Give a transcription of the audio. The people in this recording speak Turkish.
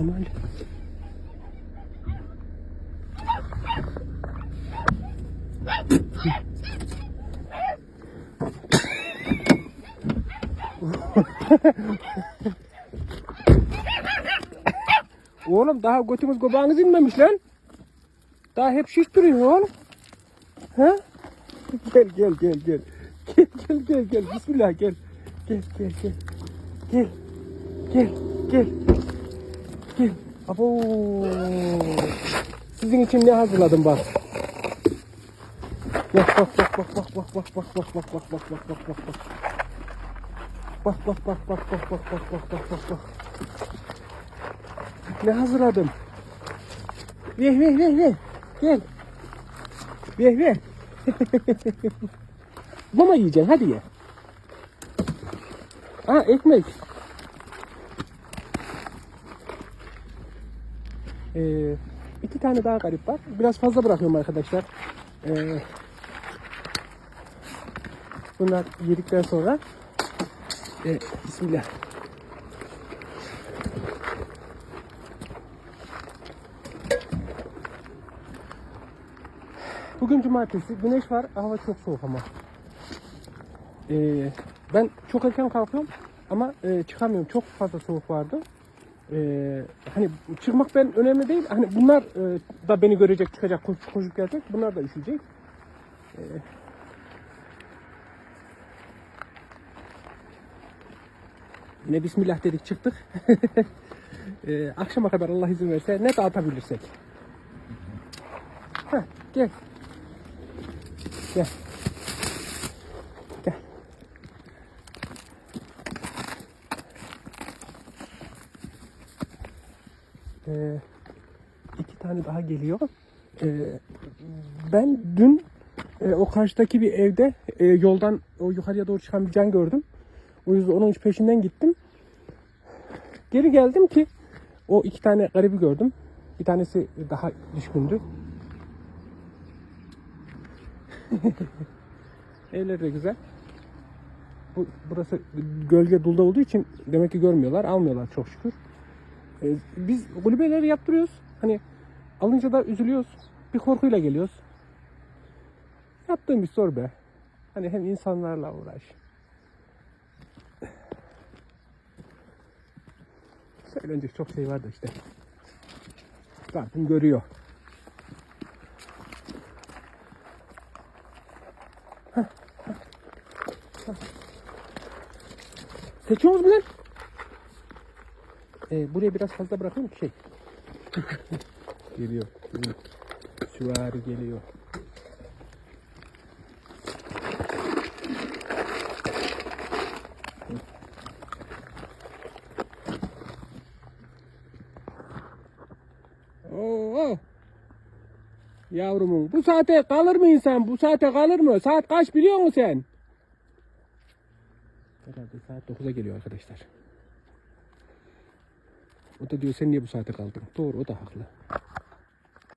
Aman. Oğlum daha götünüz göbeğiniz inmemiş lan. Daha hep şiş duruyor oğlum. Ha? Gel gel gel gel. Gel gel gel gel. Bismillah gel. Gel gel gel. Gel. Gel gel. Gel. Abo. Sizin için ne hazırladım bak. Bak bak bak bak bak bak bak bak bak bak bak bak bak bak bak bak. Bak bak bak bak bak bak bak bak bak bak bak. Ne hazırladım? Ver ver ver ver. Gel. Ver ver. Mama yiyeceksin hadi ye. Aa ekmek. Ee, iki tane daha garip var. Biraz fazla bırakıyorum arkadaşlar. Ee, bunlar yedikten sonra ee, Bismillah. Bugün cumartesi. Güneş var. Hava çok soğuk ama. Ee, ben çok erken kalkıyorum ama e, çıkamıyorum. Çok fazla soğuk vardı. Ee, hani çıkmak ben önemli değil. Hani bunlar e, da beni görecek, çıkacak, koşup koşup gelecek. Bunlar da üşüyecek. Ee, yine Bismillah dedik çıktık. Ee, akşama kadar Allah izin verirse ne dağıtabilirsek. Heh. Gel. Gel. Ee, iki tane daha geliyor. Ee, ben dün e, o karşıdaki bir evde e, yoldan o yukarıya doğru çıkan bir can gördüm. O yüzden onun peşinden gittim. Geri geldim ki o iki tane garibi gördüm. Bir tanesi daha düşkündü. Evler de güzel. Bu, burası gölge dulda olduğu için demek ki görmüyorlar, almıyorlar çok şükür. Ee, biz kulübeleri yaptırıyoruz. Hani alınca da üzülüyoruz. Bir korkuyla geliyoruz. Yaptığım bir sor be. Hani hem insanlarla uğraş. Söylenecek çok şey var da işte. Zaten görüyor. Seçiyor musun lan? Ee, buraya biraz fazla bırakayım ki şey. geliyor. Bizim Süvari geliyor. Oo. Yavrumun bu saate kalır mı insan? Bu saate kalır mı? Saat kaç biliyor musun sen? Herhalde saat 9'a geliyor arkadaşlar. O da diyor sen niye bu saate kaldın? Doğru o da haklı.